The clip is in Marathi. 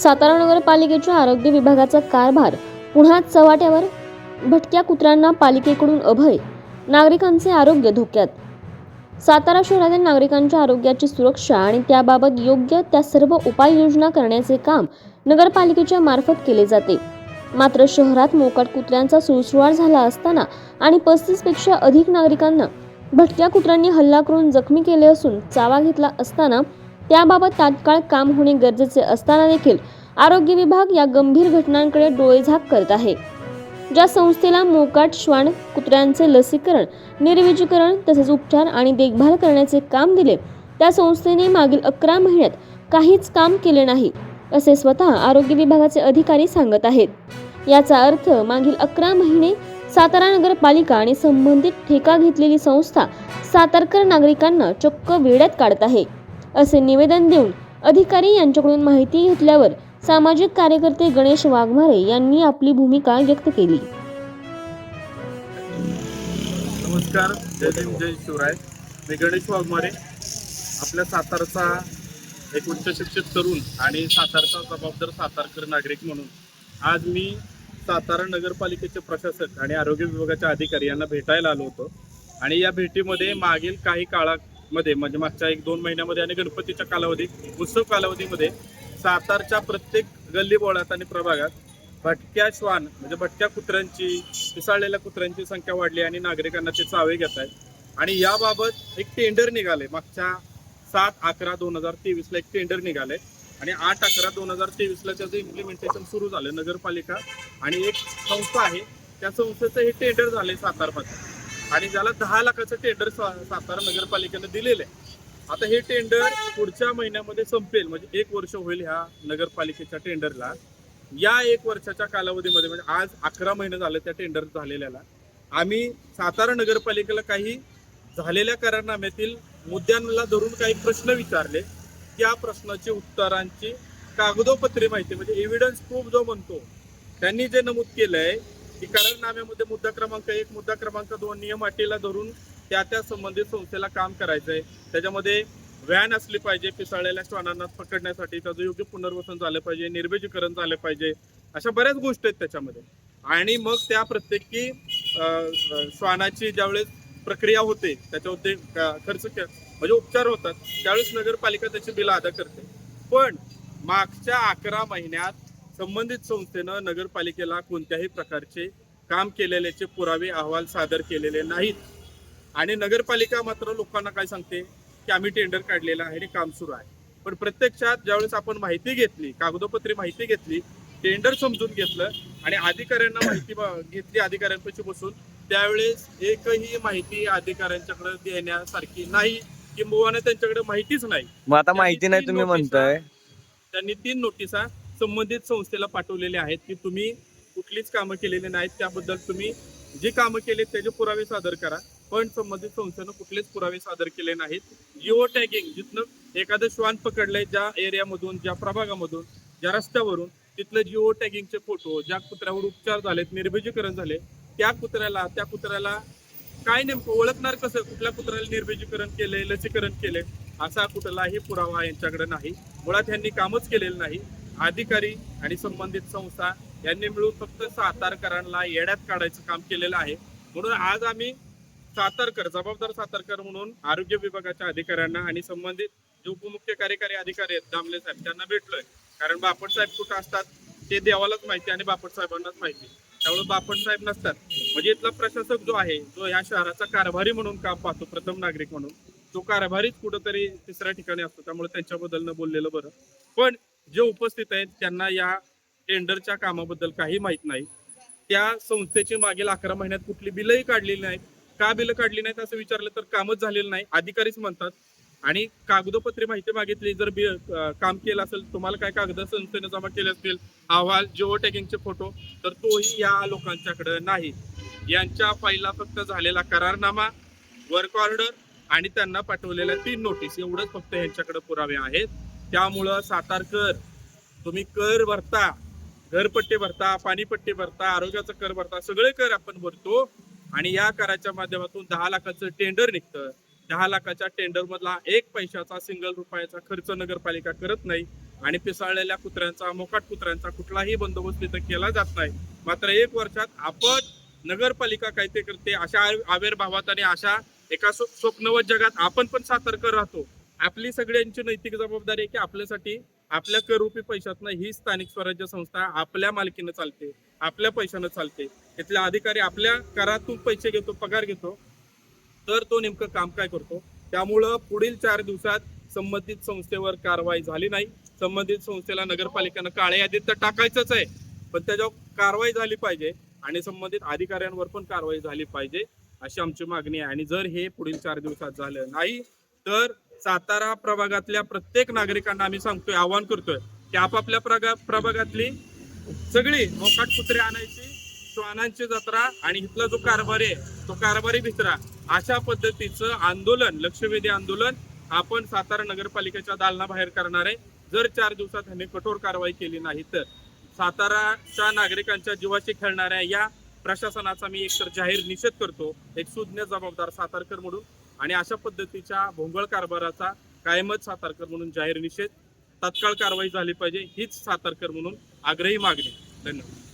सातारा नगरपालिकेच्या आरोग्य विभागाचा कारभार पुन्हा चव्हाट्यावर भटक्या कुत्र्यांना पालिकेकडून अभय नागरिकांचे आरोग्य धोक्यात. सातारा शहरातील नागरिकांच्या आरोग्याची सुरक्षा आणि त्याबाबत योग्य त्या सर्व उपाययोजना करण्याचे काम नगरपालिकेच्या मार्फत केले जाते. मात्र शहरात मोकाट कुत्र्यांचा सुळसुळाट झाला असताना आणि पस्तीसपेक्षा अधिक नागरिकांना भटक्या कुत्र्यांनी हल्ला करून जखमी केले असून चावा घेतला असताना त्याबाबत तात्काळ काम होणे गरजेचे असताना देखील आरोग्य विभाग या गंभीर घटनांकडे डोळेझाक करत आहे. ज्या संस्थेला मोकाट श्वान कुत्र्यांचे लसीकरण निर्विजीकरण तसेच उपचार आणि देखभाल करण्याचे काम दिले त्या संस्थेने मागील अकरा महिन्यात काहीच काम केले नाही असे स्वतः आरोग्य विभागाचे अधिकारी सांगत आहेत. याचा अर्थ मागील अकरा महिने सातारा नगरपालिका आणि संबंधित ठेका घेतलेली संस्था सातारकर नागरिकांना चक्क वेड्यात काढत आहे. असे निवेदन देऊन अधिकारी यांच्याकडून माहिती घेतल्यावर सामाजिक कार्यकर्ते गणेश वाघमारे यांनी आपली भूमिका व्यक्त केली. नमस्कार. जय देव जय शिवराय. मी गणेश वाघमारे. आपल्या सातारचा एक उच्च शिक्षित तरुण आणि सातारचा जबाबदार सातारकर नागरिक म्हणून आज मी सातारा नगरपालिकेचे प्रशासक आणि आरोग्य विभागाच्या अधिकारी यांना भेटायला आलो होतो. आणि या भेटीमध्ये मागील काही काळात मध्ये म्हणजे मागच्या एक दोन महिन्यामध्ये आणि गणपतीच्या कालावधीत उत्सव कालावधीमध्ये सातारच्या प्रत्येक गल्ली बोळात आणि प्रभागात भटक्या श्वान म्हणजे भटक्या कुत्र्यांची पिसाळलेल्या कुत्र्यांची संख्या वाढली आणि नागरिकांना ते चावे घेत आहेत. आणि याबाबत एक टेंडर निघाले. मागच्या सात अकरा दोन हजार तेवीसला एक टेंडर निघाले. आणि आठ अकरा दोन हजार तेवीसला त्याचं इम्प्लिमेंटेशन सुरू झालं नगरपालिका आणि एक संस्था आहे. त्या संस्थेचं हे टेंडर झाले सातारपासून आणि ज्याला दहा लाखाचं टेंडर सातारा नगरपालिकेनं दिलेलं आहे. आता हे टेंडर पुढच्या महिन्यामध्ये संपेल. म्हणजे एक वर्ष होईल ह्या नगरपालिकेच्या टेंडरला या एक वर्षाच्या कालावधीमध्ये म्हणजे आज अकरा महिने झाले त्या टेंडर झालेल्याला. आम्ही सातारा नगरपालिकेला काही झालेल्या करारनाम्यातील मुद्द्यांना धरून काही प्रश्न विचारले. त्या प्रश्नाची उत्तरांची कागदोपत्री माहिती म्हणजे एव्हिडन्स प्रूफ जो म्हणतो त्यांनी जे नमूद केलंय की करारनाम्यामध्ये मुद्दा क्रमांक एक मुद्दा क्रमांक दोन नियम अटीला धरून त्या त्या संबंधित संस्थेला काम करायचं आहे त्याच्यामध्ये व्हॅन असली पाहिजे पिसाळलेल्या श्वानांना पकडण्यासाठी त्याचं योग्य पुनर्वसन झालं पाहिजे निर्वेजीकरण झालं पाहिजे अशा बऱ्याच गोष्टी आहेत त्याच्यामध्ये. आणि मग त्या प्रत्येकी श्वानाची ज्यावेळेस प्रक्रिया होते त्याच्यावरती खर्च के- म्हणजे उपचार होतात त्यावेळेस नगरपालिका त्याची बिलं अदा करते. पण मागच्या अकरा महिन्यात संबंधित संस्थेनं नगरपालिकेला कोणत्याही प्रकारचे काम केलेल्याचे पुरावे अहवाल सादर केलेले नाहीत. आणि नगरपालिका मात्र लोकांना काय सांगते? की आम्ही टेंडर काढलेलं आहे आणि काम सुरू आहे. पण प्रत्यक्षात ज्यावेळेस आपण माहिती घेतली कागदोपत्री माहिती घेतली टेंडर समजून घेतलं आणि अधिकाऱ्यांना माहिती घेतली अधिकाऱ्यांपाशी बसून त्यावेळेस एकही माहिती अधिकाऱ्यांच्याकडे देण्यासारखी नाही किंबहुना त्यांच्याकडे माहितीच नाही. मग आता माहिती नाही तुम्ही म्हणताय. त्यांनी तीन नोटिसा संबंधित संस्थेला पाठवलेले आहेत की तुम्ही कुठलीच कामं केलेली नाहीत त्याबद्दल तुम्ही जी कामं केली त्याचे पुरावे सादर करा. पण संबंधित संस्थेनं कुठलेच पुरावे सादर केले नाहीत. जिओ टॅगिंग जिथनं एखादं श्वान पकडलंय ज्या एरियामधून ज्या प्रभागामधून ज्या रस्त्यावरून तिथलं जिओ टॅगिंगचे फोटो ज्या कुत्र्यावर उपचार झालेत निर्बीजीकरण झाले त्या कुत्र्याला त्या कुत्र्याला काय नेमकं ओळखणार कसं? कुठल्या कुत्र्याला निर्बीजीकरण केले लसीकरण केले असा कुठलाही पुरावा यांच्याकडे नाही. मुळात यांनी कामच केलेलं नाही. अधिकारी आणि संबंधित संस्था यांनी मिळून फक्त सातारकरांना येड्यात काढायचं काम केलेलं आहे. म्हणून आज आम्ही सातारकर जबाबदार सातारकर म्हणून आरोग्य विभागाच्या अधिकाऱ्यांना आणि संबंधित जे उपमुख्य कार्यकारी अधिकारी आहेत दामले साहेब त्यांना भेटलोय. कारण बापट साहेब कुठं असतात ते देवालाच माहिती आणि बापट साहेबांनाच माहिती. त्यामुळे बापट साहेब नसतात. म्हणजे इथला प्रशासक जो आहे जो या शहराचा कारभारी म्हणून काम पाहतो प्रथम नागरिक म्हणून तो कारभारीच कुठंतरी तिसऱ्या ठिकाणी असतो. त्यामुळे त्यांच्याबद्दल न बोललेलं बरं. पण जे उपस्थित आहेत त्यांना या टेंडरच्या कामाबद्दल काही माहीत नाही. त्या संस्थेची मागील अकरा महिन्यात कुठली बिलही काढलेली नाहीत. का बिलं काढली नाहीत असं विचारलं तर कामच झालेलं नाही अधिकारीच म्हणतात. आणि कागदोपत्री माहिती मागितली जर बी काम केलं असेल तुम्हाला काय कागद संस्थेने जमा केले असतील अहवाल जिओ टॅगिंगचे फोटो तर तोही या लोकांच्याकडे नाही. यांच्या फाईलला फक्त झालेला करारनामा वर्क ऑर्डर आणि त्यांना पाठवलेल्या तीन नोटीस एवढंच फक्त यांच्याकडे पुरावे आहेत. त्यामुळं सातारकर तुम्ही कर भरता. घरपट्टी भरता पाणीपट्टी भरता आरोग्याचा कर भरता सगळे कर आपण भरतो. आणि या कराच्या माध्यमातून दहा लाखाचं टेंडर निघतं. दहा लाखाच्या टेंडर मधला एक पैशाचा सिंगल रुपयाचा खर्च नगरपालिका करत नाही. आणि पिसाळलेल्या कुत्र्यांचा मोकाट कुत्र्यांचा कुठलाही बंदोबस्त तिथं केला जात नाही. मात्र एक वर्षात आपण नगरपालिका काय ते करते अशा आविर्भावात आणि अशा एका स्व- स्वप्नवत जगात आपण पण सातारकर राहतो. आपली सगळ्यांची नैतिक जबाबदारी आहे की आपल्यासाठी आपल्या करूपी पैशातनं ही स्थानिक स्वराज्य संस्था आपल्या मालकीनं चालते आपल्या पैशानं चालते. इथल्या अधिकारी आपल्या करातून पैसे घेतो पगार घेतो. तर तो नेमकं काम काय करतो? त्यामुळं पुढील चार दिवसात संबंधित संस्थेवर कारवाई झाली नाही. संबंधित संस्थेला नगरपालिकेनं काळ्या यादीत तर टाकायचंच आहे. पण त्याच्यावर कारवाई झाली पाहिजे आणि संबंधित अधिकाऱ्यांवर पण कारवाई झाली पाहिजे अशी आमची मागणी आहे. आणि जर हे पुढील चार दिवसात झालं नाही तर सातारा प्रभागातल्या प्रत्येक नागरिकांना आम्ही सांगतोय आवाहन करतोय की आपापल्या प्रगा प्रभागातली सगळी मोकाट कुत्रे आणायची श्वानांची जत्रा आणि इथला जो कारभारी आहे तो कारभारी भित्रा अशा पद्धतीचं आंदोलन लक्षवेधी आंदोलन आपण सातारा नगरपालिकेच्या दालनाबाहेर करणार आहे. जर चार दिवसात ह्यांनी कठोर कारवाई केली नाही तर. साताराच्या नागरिकांच्या जीवाशी खेळणाऱ्या या प्रशासनाचा मी एकतर जाहीर निषेध करतो एक सुज्ञ जबाबदार सातारकर म्हणून. आणि अशा पद्धतीच्या भोंगळ कारभाराचा कायमच सातारकर म्हणून जाहीर निषेध तात्काळ कारवाई झाली पाहिजे हीच सातारकर म्हणून आग्रही मागणी. धन्यवाद.